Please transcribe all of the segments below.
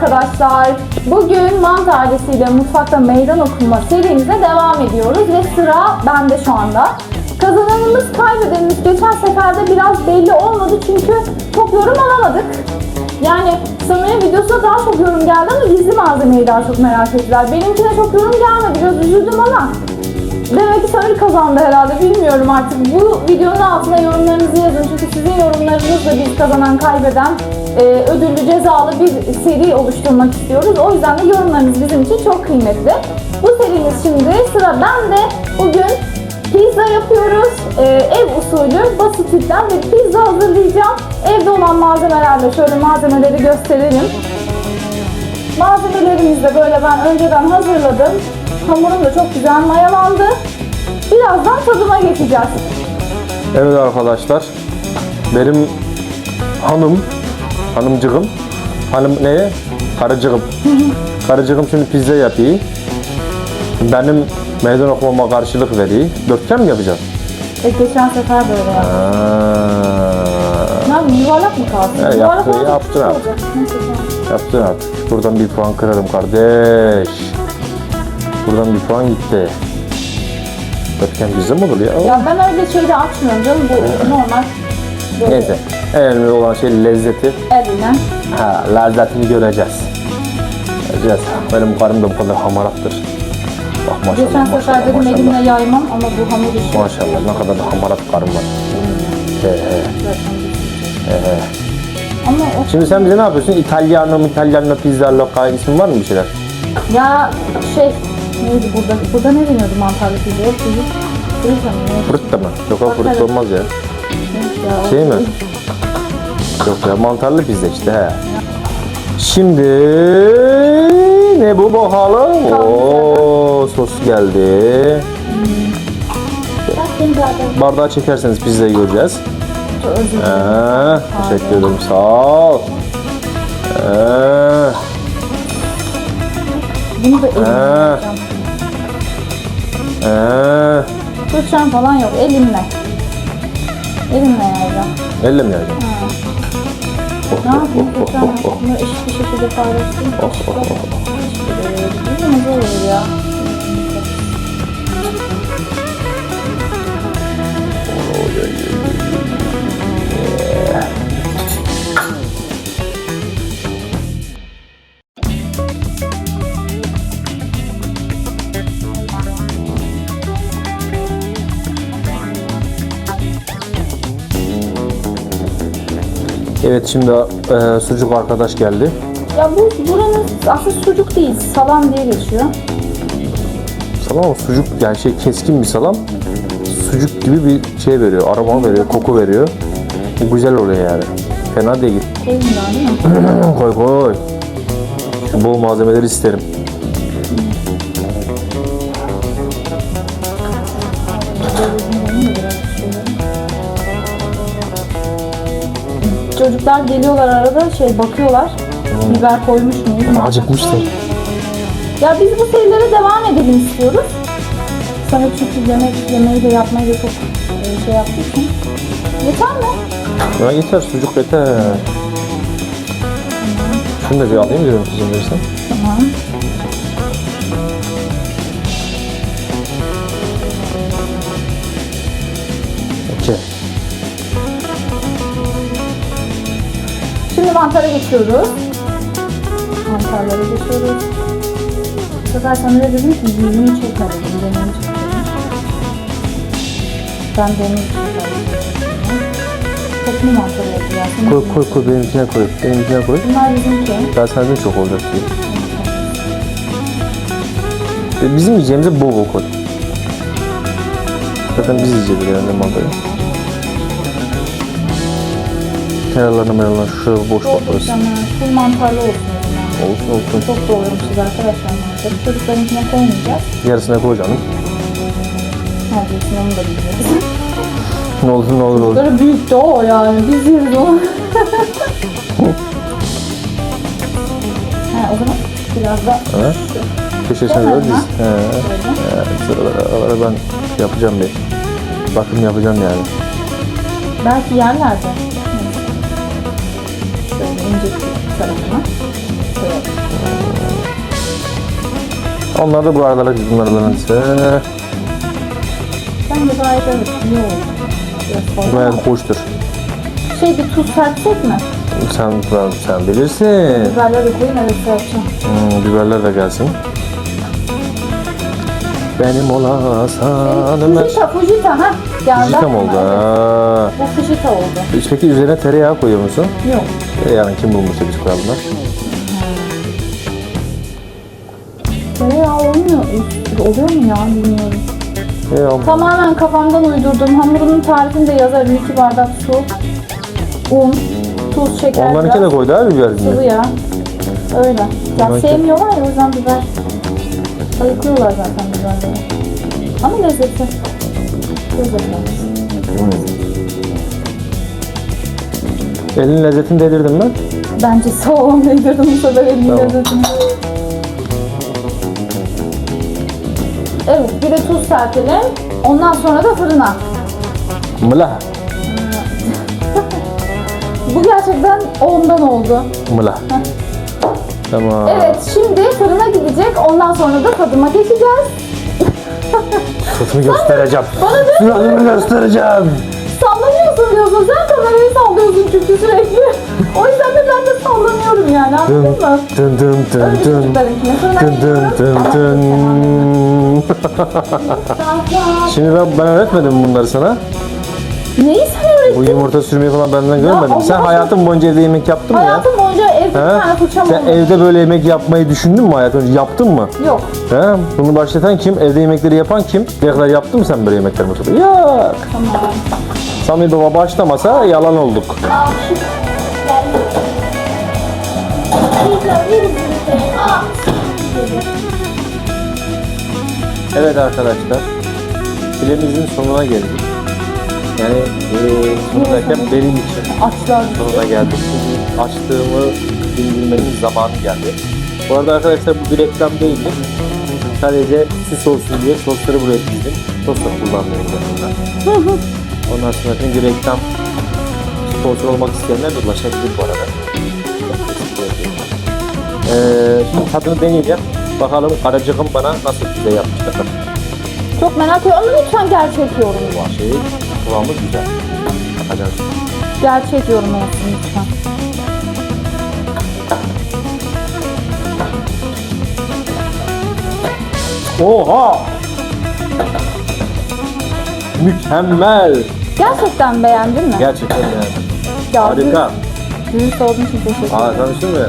arkadaşlar. Bugün mantı ailesiyle mutfakta meydan okuma serimize devam ediyoruz ve sıra bende şu anda. Kazananımız kaybedenimiz geçen seferde biraz belli olmadı çünkü çok yorum alamadık. Yani Samir'in videosuna daha çok yorum geldi ama gizli malzemeyi daha çok merak ettiler. Benimkine çok yorum gelmedi biraz üzüldüm ama Demek ki Samir kazandı herhalde bilmiyorum artık. Bu videonun altına yorumlarınızı yazın çünkü sizin yorumlarınızla biz kazanan kaybeden e, ödüllü cezalı bir seri oluşturmak istiyoruz. O yüzden de yorumlarınız bizim için çok kıymetli. Bu serimiz şimdi sıra bende. Bugün pizza yapıyoruz. E, ev usulü basit tipten bir pizza hazırlayacağım. Evde olan malzemelerle şöyle malzemeleri gösterelim. Malzemelerimizi de böyle ben önceden hazırladım. Hamurum da çok güzel mayalandı. Birazdan tadıma geçeceğiz. Evet arkadaşlar. Benim hanım, hanımcığım, hanım neye? Karıcığım. Karıcığım şimdi pizza yapıyor. Benim meydan okumama karşılık veriyor. Dörtgen mi yapacağız? E, geçen sefer böyle yaptım. Ne yapayım yuvarlak mı kalsın? He, yuvarlak yaptı, olacak. Neyse, tamam. yaptın artık. Buradan bir puan kırarım kardeş. Buradan bir puan gitti. Dörtgen pizza mı olur ya? Ya ben öyle şeyde açmıyorum canım bu normal. Böyle Neyse. En önemli olan şey lezzeti. Elle. Ha, lezzetini göreceğiz. Göreceğiz. Benim karım da bu kadar hamarattır. Bak maşallah, Geçen sefer dedim maşallah. elimle yaymam ama bu hamur işi. Maşallah ne kadar da hamarat karım var. He he. he, he. Ama o Şimdi sen bize ne yapıyorsun? İtalyano, İtalyano, pizza, lokal ismin var mı bir şeyler? ya şey neydi burada? Burada ne deniyordu mantarlı pizza? Frita mı? Fırıtta mı? Yok o fırıtta olmaz ya. Şey mi? Yok ya mantarlı pizza işte he. Şimdi ne bu bakalım? Oo sos geldi. Bardağı çekerseniz pizzayı göreceğiz. Ha, teşekkür ederim. Sağ ol. Bunu da elimle ha. Fırçam falan yok. Elimle. Elimle yayacağım. Elle mi yapacaksın? Oh, Ne yapayım oh, oh, oh, oh. Bunu eşit bir şekilde paylaştım. Oh, oh, oh, oh. Bizim olur ya. Evet şimdi e, sucuk arkadaş geldi. Ya bu buranın aslında sucuk değil, salam diye geçiyor. Salam ama sucuk yani şey keskin bir salam. Sucuk gibi bir şey veriyor, aroma veriyor, koku veriyor. Bu güzel oluyor yani. Fena değil. Koyun daha değil mi? koy koy. Bol malzemeleri isterim. Çocuklar geliyorlar arada şey bakıyorlar. Biber koymuş muyuz? Acıkmışlar. Ya biz bu serilere devam edelim istiyoruz. Sana çünkü yemek yemeği de yapmayı da çok e, şey yaptığı için. Yeter mi? Ya yeter sucuk yeter. Şunu da bir alayım diyorum sizin verirsen. Tamam. Mantara geçiyoruz. Mantarlara geçiyoruz. Bu sefer sana dedim ki yüzünü çekme dedim. Deneyimi çek dedim. Ben deneyim çekerim. Çok mu mantar oldu ya? Senin- Koy koy koy benimkine koy. Benimkine koy. Bunlar bizimki. Ben dedim çok olacak diye. Bizim yiyeceğimize bol bol koy. Zaten biz yiyeceğiz yani mantarı. Kenarlarına meralarına şöyle boş bakarız. sana full mantarlı olsun o zaman. Olsun olsun. Çok doğramışız arkadaşlar mantarı. Çocuklarınkine koymayacağız. Yarısına koy canım. Neredeyse onu da bilmiyoruz. Ne olur ne olur olur. Çocukları büyük de o yani. Biz yeriz onu. ha, o zaman biraz da Ha? Köşesine göre diz. He. He. Sıralara aralara ben yapacağım bir. Bakım yapacağım yani. belki. Neyse. Şöyle ince bir tarafına. koyalım. Onlar da bu aralar bunlardan ise Bence gayet evet iyi gayet hoştur. Şey bir tuz serpsek mi? Sen, sen bilirsin. Biberleri de koyayım evet serpeceğim. Hmm, biberler de gelsin. Benim olasan Ömer. Fujita, Fujita ha. Fujita mı oldu? Ha. Bu Fujita oldu. Peki üzerine tereyağı koyuyor musun? Yok. Yani kim bulmuşsa biz koyalımlar. Tereyağı olmuyor. Oluyor mu ya bilmiyorum. Ya, Tamamen kafamdan uydurdum. Hamurunun tarifini de yazarım. 2 bardak su, un, tuz, şeker onlarınki de biraz, koydu abi biber sıvı yağ. Öyle. Ya Onlarınki- sevmiyorlar ya o yüzden biber. Ayıklıyorlar zaten biberleri. Ama lezzetli. Elin lezzetini dedirdim mi? Bence soğan yedirdim bu sefer elimin Tamam. lezzetini. Evet, bir de tuz serpelim. Ondan sonra da fırına. Mıla. Bu gerçekten ondan oldu. Mıla. Tamam. Evet, şimdi fırına gidecek. Ondan sonra da tadıma geçeceğiz. Sırtımı göstereceğim. Bana de Sırtımı göstereceğim. sallanıyorsun diyorsun. Sen kamerayı sallıyorsun çünkü sürekli. O yüzden de ben de sallanıyorum yani Dın anladın mı? dın dın dın Önce dın. çocuklarınkine fırına Dın dın gidiyorum. dın dın. Şimdi ben, ben öğretmedim bunları sana. Neyi sen öğrettin? Bu yumurta sürmeyi falan benden görmedin. Allah Sen aşkına. hayatın boyunca evde yemek yaptın mı ya? Hayatım boyunca evde bir tane fırçam Sen olmadı. evde böyle yemek yapmayı düşündün mü hayatın boyunca? Yaptın mı? Yok. He? Bunu başlatan kim? Evde yemekleri yapan kim? Ne kadar yaptın mı sen böyle yemekler mutfakta? Yok. Tamam. Sami Baba başlamasa yalan olduk. Evet arkadaşlar. Filemizin sonuna geldik. Yani sonuna derken benim için Açlar. sonuna geldik. Şimdi açtığımı bildirmenin zamanı geldi. Bu arada arkadaşlar bu bir reklam değildi. Sadece süs olsun diye sosları buraya dizdim. Sos da kullanmıyorum yanında. Ondan sonra bir reklam sponsor olmak isteyenler de ulaşabilir bu arada. Ee, şimdi tadını deneyeceğim. Bakalım karacığım bana nasıl pide yapmışlar. Çok merak ediyorum ama lütfen gerçek yorum. Bu şey kıvamı güzel. Bakacağız. Gerçek yorum olsun lütfen. Oha! Mükemmel. Gerçekten beğendin mi? Gerçekten yani. Ya, Harika. Dürüst olduğun için teşekkür ederim. Aa tanıştın mı?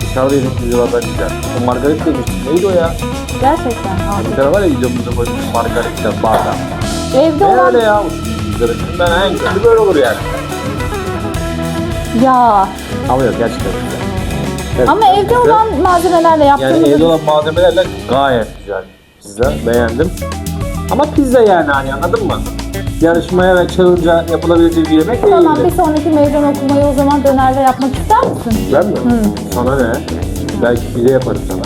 Dışarıda yedik biz yıllardan güzel. O margarit demiştik. Neydi o ya? Gerçekten Bir tane var ya videomuzda koyduk margaritler barda. Evde Ne olan... öyle ya? Güzel. Ben en kötü böyle olur yani. Ya. Ama yok gerçekten güzel. Evet, Ama evde güzel. olan malzemelerle Yani yaptığımız... evde olan malzemelerle gayet güzel. Pizza beğendim. Ama pizza yani hani anladın mı? Yarışmaya ve challenge'a yapılabilecek bir yemek değil. Tamam bir sonraki meydan okumayı o zaman dönerle yapmak ister misin? Ben mi? Sana ne? Belki pide yaparım sana.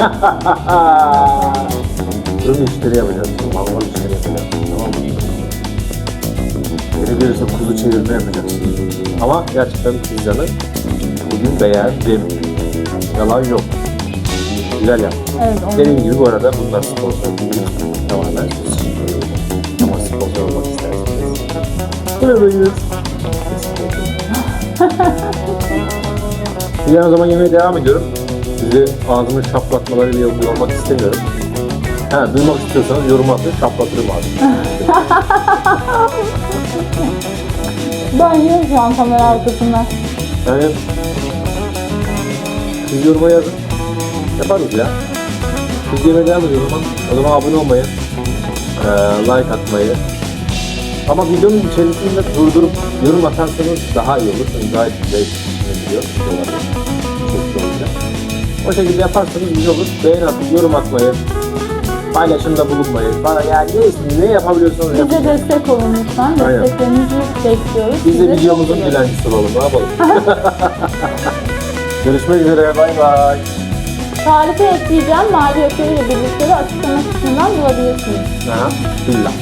Fırın işleri yapacağız. Mangal işleri yapacağız. Beni gelirse kuzu çevirme yapacağız. Ama gerçekten pizzanı bugün beğendim. Yalan yok. Güzel yap. Evet onu. Dediğim gibi bu arada bunlar sponsor değil. Tamamen siz. Ama sponsor olmak isterseniz. Buradayız. Ben o zaman yemeğe devam ediyorum. Sizi ağzımı şaplatmaları bir yormak istemiyorum. Ha, duymak istiyorsanız yorum atın, şaplatırım ağzımı. Yiyorum şu an kamera arkasından. Yani siz yoruma yazın. Yaparız ya. Siz yemeğe devam edin o. O zaman abone olmayı, eee, like atmayı. Ama videonun içerisinde durdurup yorum atarsanız daha iyi olur. Çünkü gayet güzel videoları. Çok olacak. O şekilde yaparsanız güzel olur. Beğen atıp yorum atmayı, paylaşımda bulunmayı falan yani ne, ne yapabiliyorsanız yapın. Bize destek olun lütfen. Aynen. Desteklerinizi bekliyoruz. Biz de videomuzun dilencisi olalım. Ne yapalım? Görüşmek üzere. Bay bay. Tarife ekleyeceğim. Mali öteliyle birlikte de açıklama kısmından bulabilirsiniz. Aha. Billah.